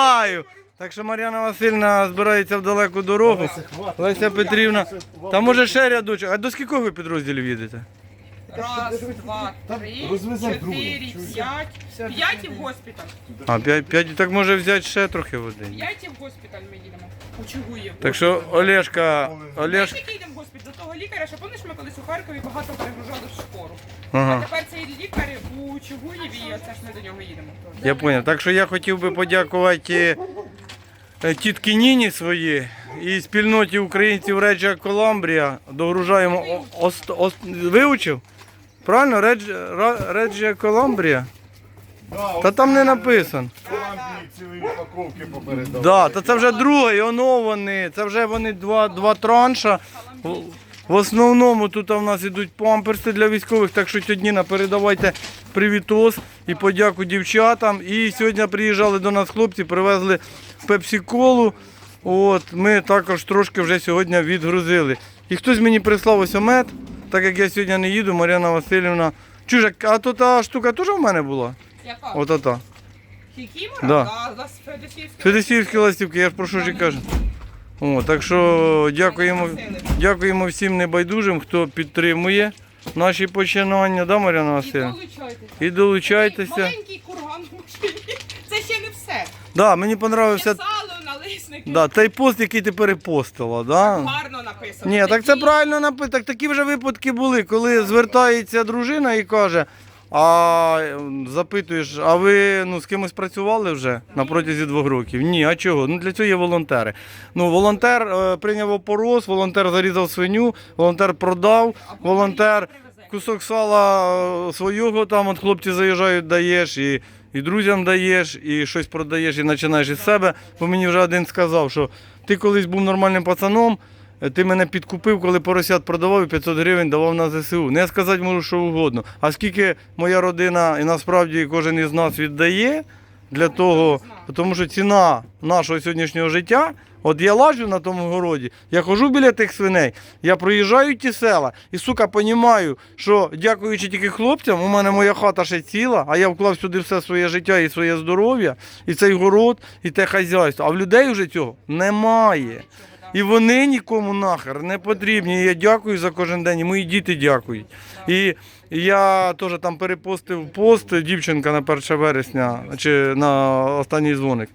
Знаю. Так що Мар'яна Васильівна збирається в далеку дорогу. Леся Петрівна. Та може ще рядочок. А до скількох ви підрозділів їдете? Раз, два, три, чотири, п'ять. П'ять і в госпіталь. А, п'ять, п'ять, так може взяти ще трохи води. П'ять і в госпіталь ми їдемо. У. Так що Олешка, Олешка. який йдемо в госпіталь? До того лікаря, що помниш, ми колись у Харкові багато перегружали в шкору. Ага. Тепер цей лікар у Чугуєві, і оце ж ми до нього їдемо. Я зрозумів. Так що я хотів би подякувати е, тітки Ніні своїй і спільноті українців Реджа Коламбрія. Догружаємо ост, ост, вивчив? Правильно? Редж, Реджа Коламбрія? Та там не написано. Цілі упаковки попередав. Да, та це вже друге, і оно вони. Це вже вони два, два транша. В, основному тут у нас ідуть памперси для військових, так що Тьодніна, передавайте привітос і подяку дівчатам. І сьогодні приїжджали до нас хлопці, привезли пепсі-колу. От, ми також трошки вже сьогодні відгрузили. І хтось мені прислав ось мед, так як я сьогодні не їду, Мар'яна Васильівна. Чужак, а то та штука теж в мене була? Яка? От та. Хікімора? Да. Федосіївські ластівки, я ж про що ж кажу. О, так що дякуємо, дякуємо всім небайдужим, хто підтримує наші починання, да, Мар'яна І долучайтеся. І долучайтеся. Маленький курган. Це ще не все. Да, мені понравився да, той пост, який ти перепостила. Да? Гарно написано. Ні, так це правильно написано. Так такі вже випадки були, коли звертається дружина і каже, а запитуєш, а ви ну, з кимось працювали вже на протязі двох років? Ні, а чого? Ну для цього є волонтери. Ну, волонтер е, прийняв опорос, волонтер зарізав свиню, волонтер продав, волонтер кусок сала е, свого там, от хлопці заїжджають, даєш і. І друзям даєш, і щось продаєш, і починаєш із себе. Бо мені вже один сказав, що ти колись був нормальним пацаном, Ти мене підкупив, коли поросят продавав і 500 гривень давав на ЗСУ. Не сказати можу, що угодно. А скільки моя родина і насправді кожен із нас віддає для того, тому що ціна нашого сьогоднішнього життя. От я лажу на тому городі, я хожу біля тих свиней, я проїжджаю ті села і, сука, понімаю, що дякуючи тільки хлопцям, у мене моя хата ще ціла, а я вклав сюди все своє життя і своє здоров'я, і цей город, і те хазяйство. А в людей вже цього немає. І вони нікому нахер не потрібні. І я дякую за кожен день, і мої діти дякують. І я теж там перепостив пост, дівчинка на 1 вересня, чи на останній дзвоник.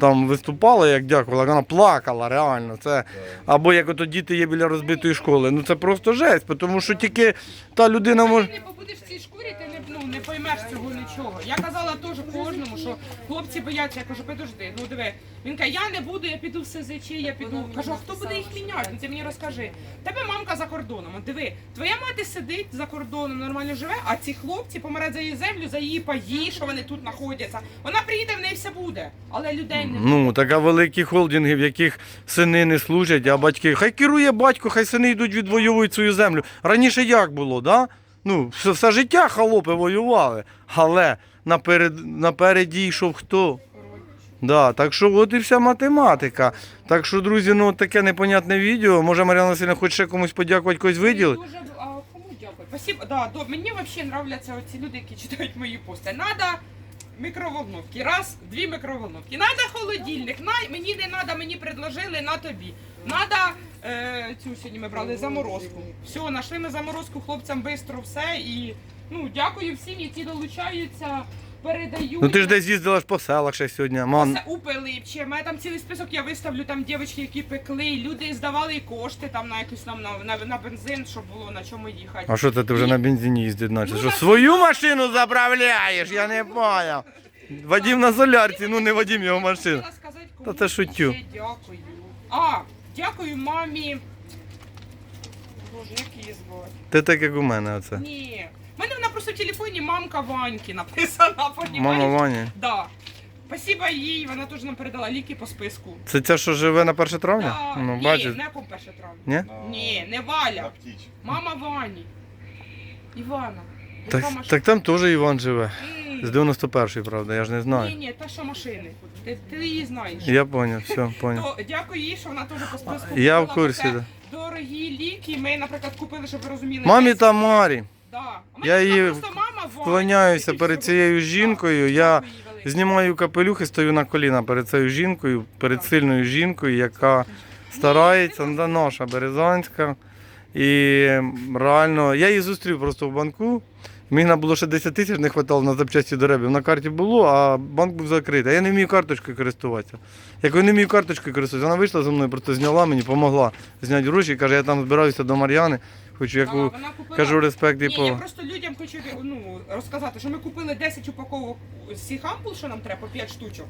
Там виступала, як дякувала, вона плакала реально. Це або як ото діти є біля розбитої школи. Ну це просто жесть, тому що тільки та людина може. Ти не побудеш в цій шкурі, ти не, ну, не поймеш цього нічого. Я казала теж кожному, що хлопці бояться. Я кажу, подожди, ну диви. Він каже, я не буду, я піду в СЗЧ, я піду. Кажу, а хто буде їх міняти? Ну, ти мені розкажи. Тебе мамка за кордоном. От диви, твоя мати сидить за кордоном, нормально живе, а ці хлопці помирають за її землю, за її паї, що вони тут знаходяться. Вона приїде, в неї все буде. Але людей не Ну, така великі холдинги, в яких сини не служать, а батьки. Хай керує батько, хай сини йдуть відвоюють свою землю. Раніше як було, да? Ну, все, все життя холопи воювали. Але наперед, напереді йшов хто? Да, так що от і вся математика. Так що, друзі, ну таке непонятне відео. Може Мар'яна Васильівна хоче ще комусь подякувати, когось виділити? Дуже, а кому дякую? Спасибо. Да, до, мені взагалі нравляться оці люди, які читають мої пости. Надо мікроволновки. Раз, дві мікроволновки. Надо холодильник. На, мені не надо, мені предложили на тобі. Надо е, цю сьогодні ми брали заморозку. Все, знайшли ми заморозку хлопцям швидко все. І ну, дякую всім, які долучаються, передають. Ну ти ж десь їздила ж по селах ще сьогодні. Ман. Це у Пилипче. У мене там цілий список я виставлю там дівчатки, які пекли. Люди здавали кошти там на якусь там на, на, на бензин, щоб було на чому їхати. А що це ти вже на бензині їздить, наче? Ну, Що так- свою машину заправляєш? Я не поняв. Вадим на солярці, ну не Вадим його машина. Хотіла сказати, кому Та це шутю. ще дякую. А, дякую мамі. Боже, як її звати? Ти так як у мене оце. Ні. У мене вона просто в телефоні мамка Ваньки написана, понімаєш? Мама Ваня. Да. Спасибо їй, вона теж нам передала ліки по списку. Це ця, що живе на 1 травня? Да. Ну, Ні, бачиш. не ком перше травня. Ні? Ні, не Валя. Мама Вані. Івана. Так, машина? так там теж Іван живе. М. З 91-ї, правда, я ж не Ні, знаю. ні, та що машини. Ти, ти її знаєш. Я поняв, все, поняв. То дякую їй, що вона теж по списку. Я в курсі, да. Дорогі ліки. Ми, наприклад, купили, щоб ви розуміли. Мамі десь- та Марі. Да. Я її просто мама Ваня. Вклоняюся перед цією жінкою. Я дякую їй велике. знімаю капелюх і стою на коліна перед цією жінкою, перед сильною жінкою, яка старається, наша березанська. І реально, я її зустрів просто в банку. Мені нам було ще 10 тисяч не вистачало на запчасті до ребів. На карті було, а банк був закритий. А я не вмію карточкою користуватися. Як я не вмію карточкою користуватися, вона вийшла за мною, просто зняла мені, допомогла зняти гроші. Каже, я там збираюся до Мар'яни. Хочу яку вона купила- кажу респект і Ні, по. я просто людям хочу ну, розказати, що ми купили 10 упаковок сіхампул, що нам треба, по 5 штучок.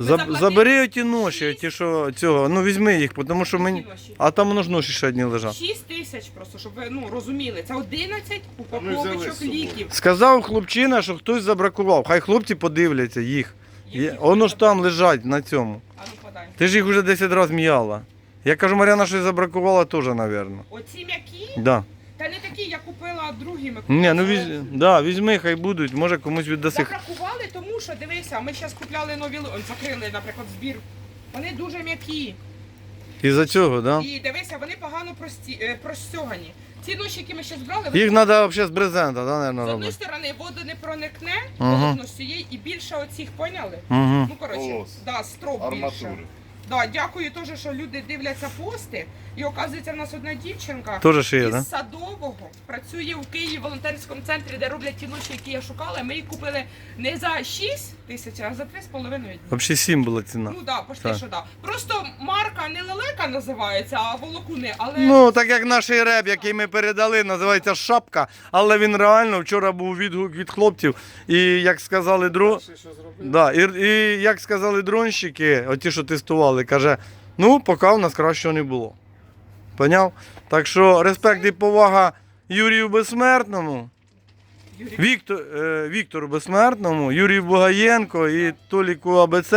Заб- Забери оті ноші, шість. ті, що цього. Ну візьми їх, тому що мені. Ноші? А там воно ж ноші ще одні лежать. 6 тисяч просто, щоб ви ну, розуміли. Це 11 ми взяли упаковочок собою. ліків. Сказав хлопчина, що хтось забракував. Хай хлопці подивляться їх. Є- Воно ж там лежать на цьому. А ну подай. Ти ж їх вже 10 разів м'яла. Я кажу, Мар'яна щось забракувала теж, мабуть. Оці м'які, Да. та не такі, я купила другі. Ми купили. Ні, ну візь... да, візьми, хай будуть, може комусь віддаси. Забракували, тому що дивися, ми зараз купляли нові ось закрили, наприклад, збір. Вони дуже м'які. Із-за цього, да? І дивися, вони погано прості, е, простягані. Ці ноші, які ми ще збрали, вони Їх треба взагалі з брезента, да, з наверное, одної робити. сторони вода не проникне, Ага. холодно з цієї, і більше оцих поняли. Угу. Ну коротше, да, строп більше. Арматури. Да, дякую теж, що люди дивляться пости. І оказується, в нас одна дівчинка Теж ще є, із да? садового працює у Києві в волонтерському центрі, де роблять ті ночі, які я шукала. Ми їх купили не за 6 тисяч, а за 3,5 дні. Взагалі 7 була ціна. Ну да, пошли, Так. що да. Просто марка не лелека називається, а волокуни, але Ну, так як наш реп, який ми передали, називається Шапка, але він реально вчора був відгук від хлопців. І як сказали дро... да, і, і як сказали дронщики, оті, що тестували, каже, ну, поки в нас кращого не було. Поняв? Так що респект і повага Юрію Безсмертному, Віктор, е, Віктору Безсмертному, Юрію Бугаєнко і Толіку АБЦ,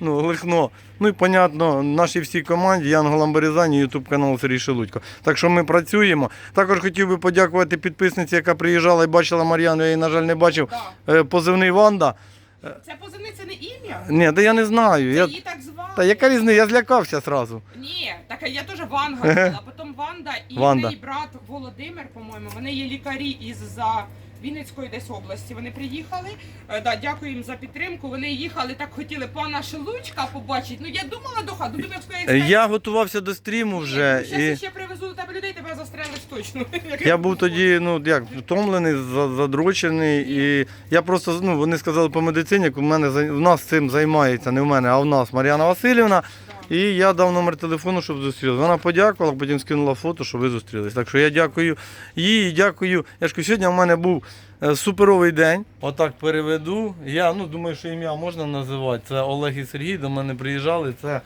ну, Лихно. Ну і, понятно, нашій всій команді, Янгол Ламберізані, Ютуб канал Сергій Шелудько. Так що ми працюємо. Також хотів би подякувати підписниці, яка приїжджала і бачила Мар'яну, я її, на жаль, не бачив. Е, Позивний Ванда. Це позивниця не ім'я. Ні, та я не знаю. Це Я... її так звали. Та яка різниця? Я злякався зразу. Ні, так я теж Ванга була, потім Ванда і Ванда. мій брат Володимир, по-моєму, вони є лікарі із за Вінницької десь області. Вони приїхали. Е, Да, дякую їм за підтримку. Вони їхали, так хотіли пана Шелучка побачити. Ну я думала до думаю, що Е, Я готувався до стріму вже. Зараз І... ще привезу до тебе людей, тебе застрелиш точно. Я був тоді, ну як втомлений, за- задрочений, і я просто ну вони сказали по медицині, у мене за- в нас цим займається, не в мене, а в нас Мар'яна Васильівна. І я дав номер телефону, щоб зустрілися. Вона подякувала, потім скинула фото, що ви зустрілись. Так що я дякую їй, дякую. Я ж кажу, сьогодні в мене був е, суперовий день. Отак переведу. Я ну думаю, що ім'я можна називати. Це Олег і Сергій до мене приїжджали. Це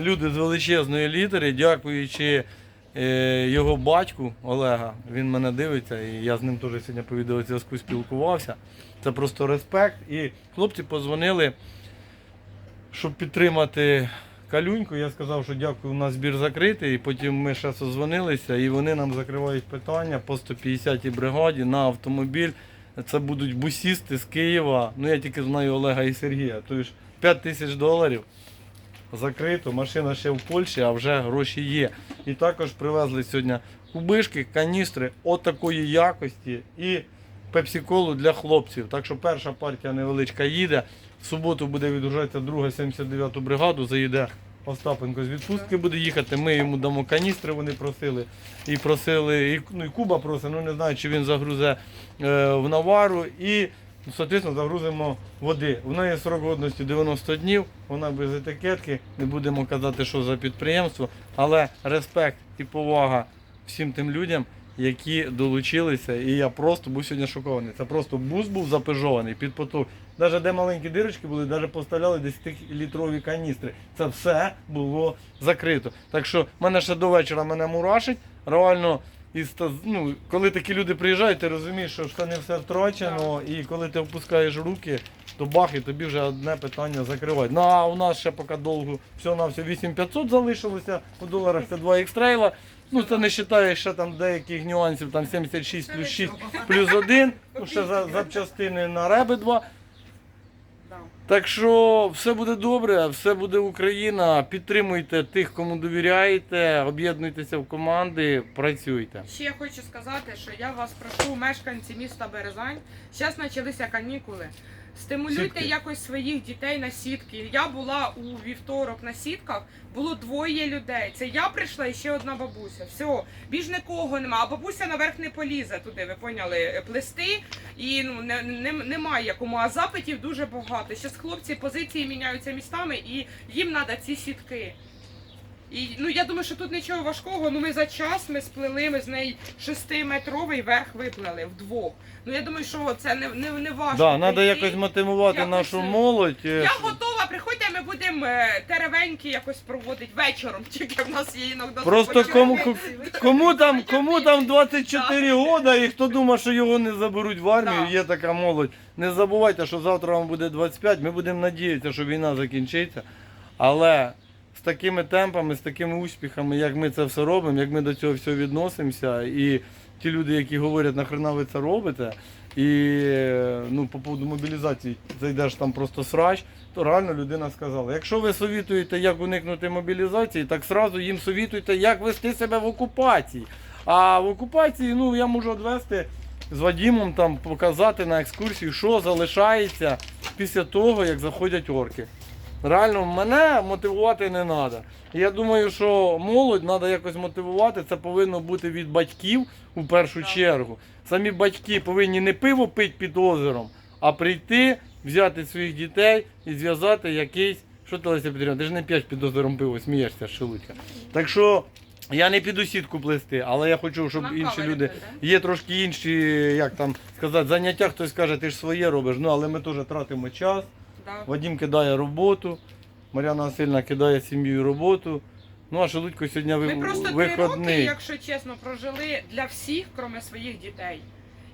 люди з величезної літери, дякуючи е, його батьку Олега. Він мене дивиться, і я з ним теж сьогодні по відеозв'язку спілкувався. Це просто респект. І хлопці позвонили, щоб підтримати калюньку. Я сказав, що дякую, у нас збір закритий. І потім ми ще созвонилися, і вони нам закривають питання по 150-й бригаді на автомобіль. Це будуть бусісти з Києва. Ну я тільки знаю Олега і Сергія. Тобто 5 тисяч доларів закрито, машина ще в Польщі, а вже гроші є. І також привезли сьогодні кубишки, каністри отакої якості і пепсиколу для хлопців. Так що перша партія невеличка їде. В суботу буде відгружатися друга 79-ту бригаду, заїде Остапенко з відпустки буде їхати. Ми йому дамо каністри, вони просили. І просили, і, ну, і Куба просить, ну не знаю, чи він загрузе е, в навару. І Соответственно, загрузимо води. У неї срок годності 90 днів, вона без етикетки, не будемо казати, що за підприємство, але респект і повага всім тим людям, які долучилися. І я просто був сьогодні шокований. Це просто бус був запежований під поток. Навіть де маленькі дирочки були, навіть поставляли 10-літрові каністри. Це все було закрито. Так що мене ще до вечора мене мурашить. Реально, ну, коли такі люди приїжджають, ти розумієш, що ще не все втрачено, і коли ти опускаєш руки, то бах, і тобі вже одне питання закривають. Ну а у нас ще поки довго всього на все 8500 залишилося, у доларах це 2 екстрейла. Ну це не вважає ще там деяких нюансів, там 76 плюс 6 плюс 1, ну ще за, запчастини на реби 2. Так що все буде добре, все буде Україна. Підтримуйте тих, кому довіряєте, об'єднуйтеся в команди, працюйте. Ще я хочу сказати, що я вас прошу, мешканці міста Березань. Зараз почалися канікули. Стимулюйте Сітки. якось своїх дітей на сітки. Я була у вівторок на сітках, було двоє людей. Це я прийшла і ще одна бабуся. Все, більш нікого нема. А бабуся наверх не полізе туди, ви поняли, плести. І ну не, не, немає кому. А запитів дуже багато. Щас хлопці позиції міняються містами, і їм треба ці сітки. І ну я думаю, що тут нічого важкого. Ну ми за час ми сплели, ми з неї шестиметровий верх виплели вдвох. Ну я думаю, що це не, не, не важко. Да, треба якось мотивувати Якось, нашу е, молодь. е, Я готова, приходьте, ми будемо е, теревеньки якось проводити вечором, тільки в нас є іноді. Просто кому, кому там, кому там 24 года і хто думає, що його не заберуть в армію, Да. є така молодь. Не забувайте, що завтра вам буде 25, ми будемо надіятися, що війна закінчиться. Але з такими темпами, з такими успіхами, як ми це все робимо, як ми до цього всього відносимося, і ті люди, які говорять, нахрена ви це робите, і ну, по поводу мобілізації зайдеш там просто срач, то реально людина сказала, якщо ви совітуєте, як уникнути мобілізації, так сразу їм совітуйте, як вести себе в окупації. А в окупації ну, я можу відвести з Вадімом там показати на екскурсію, що залишається після того, як заходять орки. Реально, мене мотивувати не треба. Я думаю, що молодь треба якось мотивувати. Це повинно бути від батьків у першу чергу. Самі батьки повинні не пиво пити під озером, а прийти, взяти своїх дітей і зв'язати якийсь. Що ти Леся Петрівна, ти ж не п'єш під озером пиво, смієшся, шелудька. Так що я не піду сітку плести, але я хочу, щоб інші люди. Є трошки інші, як там сказати, заняття, хтось каже, ти ж своє робиш. Ну але ми теж тратимо час. Да. Вадим кидає роботу, Мар'яна Васильівна кидає сім'ю і роботу. Ну а Шелудько сьогодні ви... Ми просто три роки, якщо чесно, прожили для всіх, крім своїх дітей.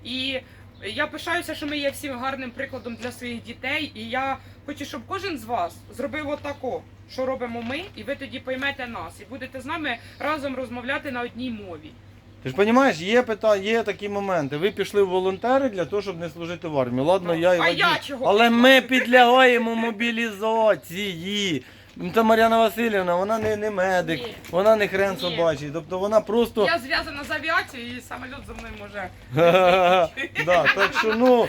І я пишаюся, що ми є всім гарним прикладом для своїх дітей. І я хочу, щоб кожен з вас зробив отако, що робимо ми, і ви тоді поймете нас, і будете з нами разом розмовляти на одній мові. Ти ж розумієш, є питання, є такі моменти. Ви пішли в волонтери для того, щоб не служити в армії. Ладно, Ну, я і а я чого Але ми підлягаємо мобілізації. Ну, Та Мар'яна Васильівна, вона не, не медик, Ні. вона не хрен Ні. собачий. Тобто вона просто. Я зв'язана з авіацією, і самоліт за мною може. да, так що ну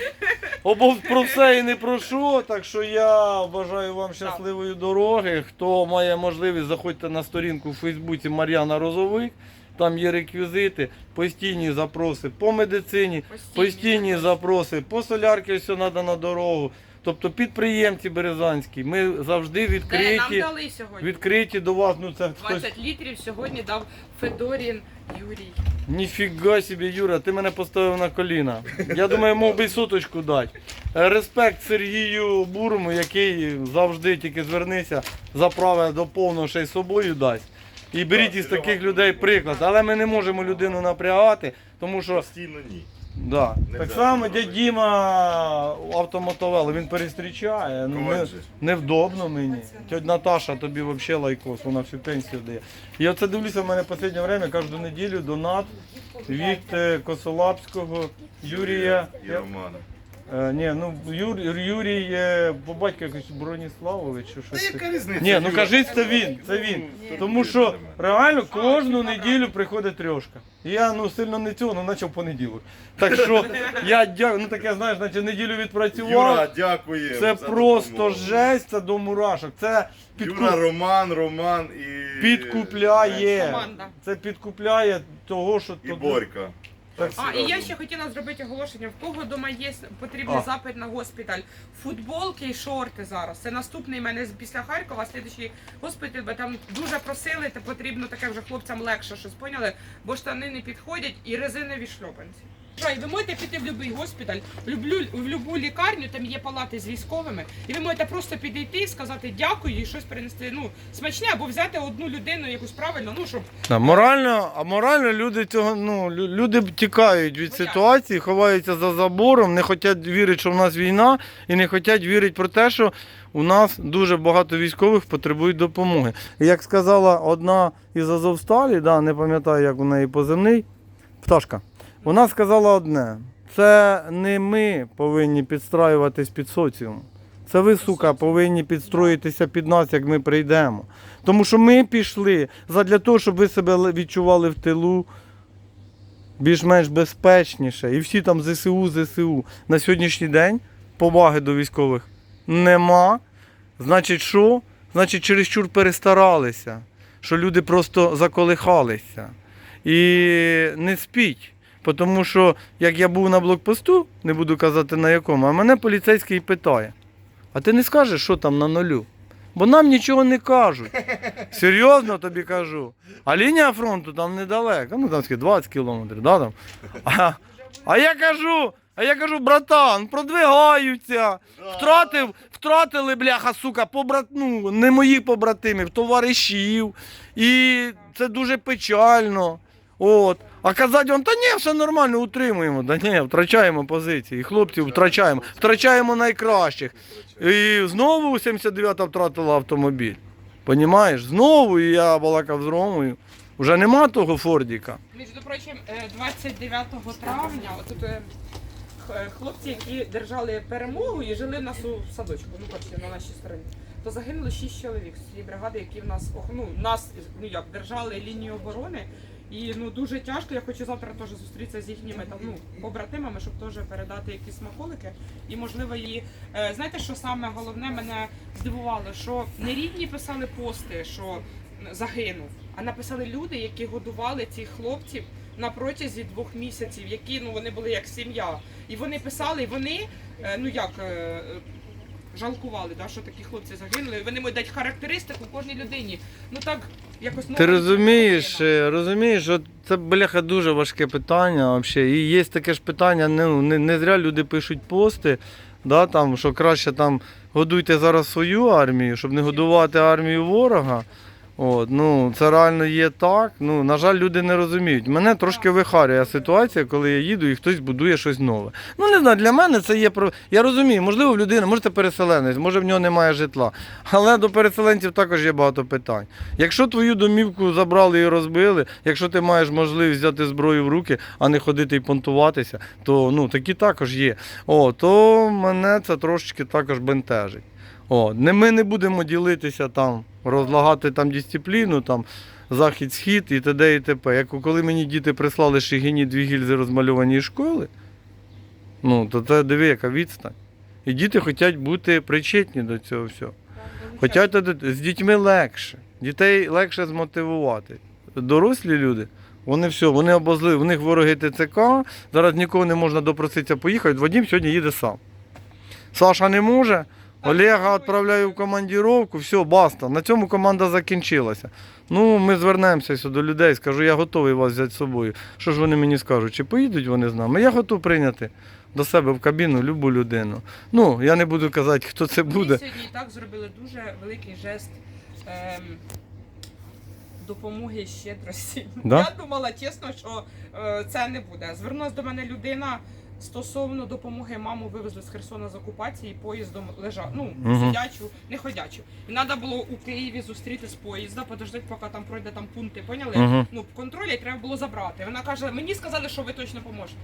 обов про все і не про що. Так що я бажаю вам щасливої дороги. Хто має можливість, заходьте на сторінку в Фейсбуці Мар'яна Розовик. Там є реквізити, постійні запроси по медицині, Постійні постійні запроси. по солярки все треба на дорогу. Тобто підприємці березанські, ми завжди Де нам відкриті, дали сьогодні? відкриті до вас. Ну це хтось 20 літрів сьогодні дав Федорін Юрій. Ніфіга собі, Юра, ти мене поставив на коліна. Я думаю, мог би й соточку дати. Е, Респект Сергію Бурму, який завжди тільки звернися, заправи до повного ще й собою дасть. І беріть із таких людей приклад. Але ми не можемо людину напрягати, тому що Постійно ні. да. Не так само дядь Діма автомотовели, він перестрічає. Ну, не, невдобно мені. Тьоть Наташа тобі взагалі лайкос, вона всю пенсію дає. І оце дивлюся в мене в останнє время, кожну неділю донат від е, Косолапського Юрія. І Романа. Е, ні, ну Юр, Юрій е, по батьку якось Броніславович чи Та щось. яка різниця? Ні, ну Юра? кажіть, це він, це він. Тому що реально кожну неділю приходить трьошка. І Я ну сильно не цього, ну наче в понеділок. Так що я дякую, ну таке, знаєш, наче неділю відпрацював. Юра, дякуємо. Це за просто допомогу. жесть, це до мурашок. Це підку... Юра, Роман, Роман і. підкупляє. Команда. Це підкупляє того, що І Борька. Так, А, і я ще хотіла зробити оголошення. В кого вдома є потрібний запит на госпіталь. Футболки і шорти зараз. Це наступний мене після Харкова, слідчий госпіталь, бо там дуже просили, та потрібно таке вже хлопцям легше щось поняли, бо штани не підходять і резинові шльопанці. І ви можете піти в будь-який госпіталь, в будь-яку лікарню, там є палати з військовими, і ви можете просто підійти, і сказати дякую і щось принести ну, смачне, або взяти одну людину якусь правильно, ну щоб Да, морально, а морально люди цього, ну, люди тікають від Бояться. ситуації, ховаються за забором, не хочуть вірити, що в нас війна, і не хочуть вірити про те, що у нас дуже багато військових потребують допомоги. І як сказала одна із Азовсталі, да, не пам'ятаю, як у неї позивний, пташка, вона сказала одне: це не ми повинні підстраюватись під соціум. Це ви, сука, повинні підстроїтися під нас, як ми прийдемо. Тому що ми пішли задля того, щоб ви себе відчували в тилу більш-менш безпечніше. І всі там ЗСУ, ЗСУ. На сьогоднішній день поваги до військових? Нема. Значить, що? Значить, чересчур перестаралися, що люди просто заколихалися. І не спіть. Тому що, як я був на блокпосту, не буду казати на якому, а мене поліцейський питає: а ти не скажеш, що там на нулю? Бо нам нічого не кажуть. Серйозно тобі кажу. А лінія фронту там недалеко, ну там скільки, 20 кілометрів, да, там? А, а я кажу, а я кажу, братан, продвигаються. Втратив, втратили, бляха, сука, побрат, ну, не моїх побратимів, товаришів. І це дуже печально. От. А казати вам, та ні, все нормально, утримуємо. Та ні, втрачаємо позиції. Хлопців втрачаємо. Втрачаємо найкращих. І знову 79-та втратила автомобіль. Понімаєш? Знову я балакав з Ромою. Вже нема того Фордіка. Між прочим, е, 29 травня, отут е, е, хлопці, які держали перемогу і жили в нас у садочку, ну бачите, на нашій стороні, то загинуло 6 чоловік з цієї бригади, які в нас ну, нас ну як держали лінію оборони. І ну дуже тяжко. Я хочу завтра теж зустрітися з їхніми там ну побратимами, щоб теж передати якісь смаколики. І можливо її е, знаєте, що саме головне мене здивувало, що не рідні писали пости, що загинув, а написали люди, які годували цих хлопців на протязі двох місяців, які ну вони були як сім'я. І вони писали, і вони е, ну як. Жалкували, да, що такі хлопці загинули. Вони можуть дати характеристику кожній людині. Ну так якось Ти розумієш, е, розумієш, що це бляха дуже важке питання взагалі. І є таке ж питання, ну, не, не зря люди пишуть пости, да, там, що краще там годуйте зараз свою армію, щоб не годувати армію ворога. От, ну, це реально є так. Ну, на жаль, люди не розуміють. Мене трошки вихарює ситуація, коли я їду і хтось будує щось нове. Ну, не знаю, для мене це є про. Я розумію, можливо, в людини, може це переселенець, може в нього немає житла. Але до переселенців також є багато питань. Якщо твою домівку забрали і розбили, якщо ти маєш можливість взяти зброю в руки, а не ходити і понтуватися, то ну, такі також є. О, то мене це трошечки також бентежить. О, не, ми не будемо ділитися там, розлагати там дисципліну, там, захід-схід і т.д. і т.п. Як коли мені діти прислали Шигіні дві гільзи розмальовані школи, ну, то це диви, яка відстань. І діти хочуть бути причетні до цього всього. Хоча з дітьми легше. Дітей легше змотивувати. Дорослі люди, вони все, вони обозли, в них вороги ТЦК, зараз нікого не можна допроситися поїхати. Вадим сьогодні їде сам. Саша не може, Олега відправляю в командіровку, все, баста. На цьому команда закінчилася. Ну, ми звернемося сюди до людей, скажу, я готовий вас взяти з собою. Що ж вони мені скажуть? Чи поїдуть вони з нами? Я готовий прийняти до себе в кабіну любу людину. Ну, я не буду казати, хто це буде. Ми сьогодні і так зробили дуже великий жест ем, допомоги щедрості. Да? Я думала чесно, що е, це не буде. Звернулася до мене людина. Стосовно допомоги маму вивезли з Херсона з окупації, поїздом лежав, ну, Мгм. сидячу, не ходячу. І треба було у Києві зустріти з поїзда, подождати, поки там пройде там пункти, поняли? Мгм. Ну, контроль і треба було забрати. Вона каже, мені сказали, що ви точно поможете.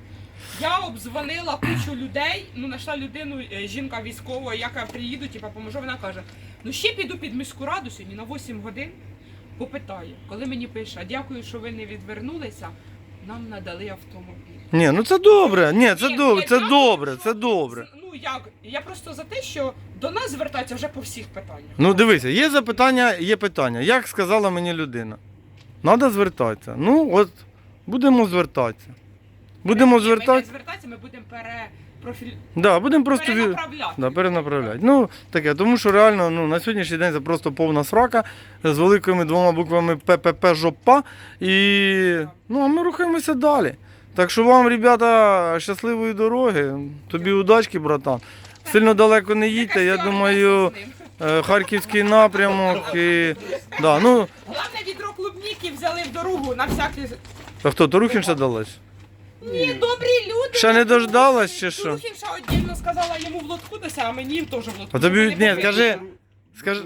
Я обдзвонила кучу людей, ну знайшла людину, е, жінка військова, яка приїду, типа поможу. Вона каже: ну ще піду під міську раду сьогодні на 8 годин. Попитаю, коли мені пише, дякую, що ви не відвернулися. Нам надали автомобіль. Ні, ну це добре. Ні, це Ні, добре, я це дякую, добре, що- це добре. Ну як? Я просто за те, що до нас звертаються вже по всіх питаннях. Ну дивися, є запитання, є питання. Як сказала мені людина? Треба звертатися. Ну, от будемо звертатися. Будемо Ми не звертатися. звертатися, ми будемо перепрофіль... Да, будемо просто перенаправляти. Да, перенаправляти. Ну, таке, тому що реально ну, на сьогоднішній день це просто повна срака з великими двома буквами ППП жопа. І ну, а ми рухаємося далі. Так що вам, ребята, щасливої дороги. Тобі удачки, братан. Сильно далеко не їдьте, я думаю, е, Харківський напрямок. І... Да, ну, Головне відро клубніки взяли в дорогу на всякий. а хто, Торухін ще далась? Ні, добрі люди. Ще не дождалась чи що? Турухінша віддільно сказала йому в лотку дася, а мені теж в лотку. А тобі, ні, скажи, скажи.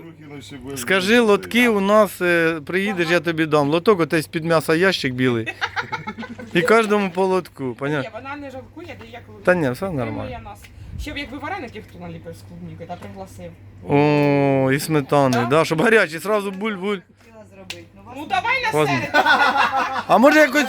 Скажи, лотки у нас е, приїдеш, я тобі дам. Лоток отесь під м'ясо ящик білий. І кожному по лотку. Ні, Понятно? вона не жалкує, де як Та ні, все нормально. нас. Ще б якби хто наліпив з клубнікою та пригласив. О, і сметани, да, щоб гарячі, сразу буль-буль. Ну, давай на Поздно. середу. А може якось.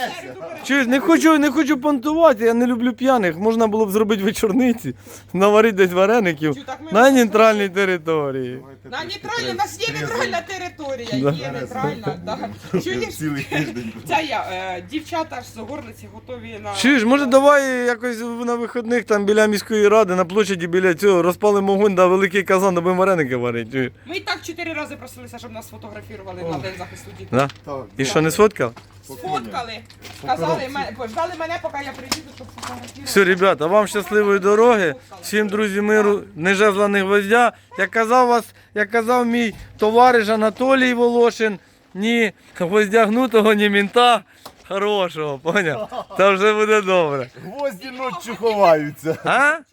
Чуєш, не хочу, не хочу понтувати, я не люблю п'яних. Можна було б зробити вечорниці, наварити десь вареників Чу, так ми на нейтральній території. На нейтральна, у нас є нейтральна територія, Да. є нейтральна, да. Чуєш? Цілий тиждень. Ця я, е, дівчата ж з горлиці готові на... Чуєш, може давай якось на вихідних там біля міської ради, на площаді біля цього розпалимо огонь, да великий казан, да будемо вареники варити. Ми і так чотири рази просилися, щоб нас сфотографували на день захисту дітей. Да? Так. І що, не сфоткав? Сфоткали, сказали, мене- ждали мене, поки я приїду, щоб фотографувати. Все, ребята, вам щасливої дороги. Всім друзі миру, не жезла, не гвоздя. Як казав вас, як казав мій товариш Анатолій Волошин, ні гвоздя гнутого, ні мінта хорошого, поняв? Та вже буде добре. Гвозді ночі ховаються. А? Чуєш,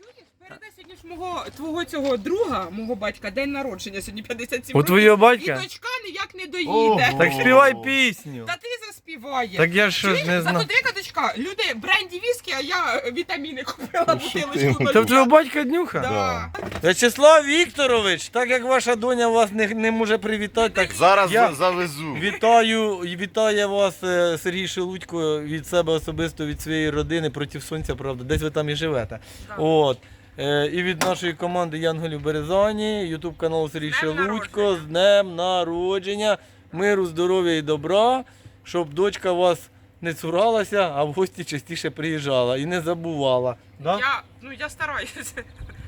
передай сьогодні ж мого твого цього друга, мого батька, день народження, сьогодні 57 У років. твого І дочка ніяк не доїде. Ого. Так співай пісню. Та ти заспіваєш. Так я що ж не знаю. ти, дочка, люди бренді віскі, а я е, вітаміни купила бутилочку. ти? Та в твого батька днюха? Да. Вячеслав Вікторович, так як ваша доня вас не, не може привітати, так Зараз Я- завезу. Вітаю, вітає вас е, Сергій Шелудько від себе особисто, від своєї родини проти сонця, правда, десь ви там і живете. Да. От. Е, І від нашої команди Янголів Березані, Ютуб канал Сергій Шелудько з днем народження, миру, здоров'я і добра, щоб дочка вас не цуралася, а в гості частіше приїжджала і не забувала. Да? Я, ну, я стараюся.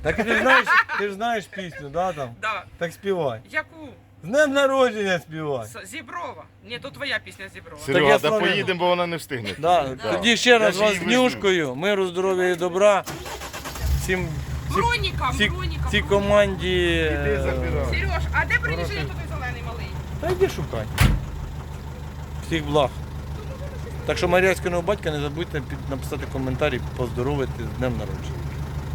Так ти ж знаєш, ти ж знаєш пісню, да, там? Да. Так співай. Яку? З днем народження співай. З- Зіброва. Ні, то твоя пісня Зіброва. Так я Серега, да поїдемо, бо вона не встигне. Да. Да. Тоді ще раз Я ж вас її з днюшкою, миру, здоров'я і добра. Всім всі, Броніка, всі, бронікам. всі команді. Е. Сереж, а де приніження той зелений малий? Та йди шукай. Всіх благ. Так що Маріаськиного батька не забудьте під- написати коментарі, поздоровити з днем народження.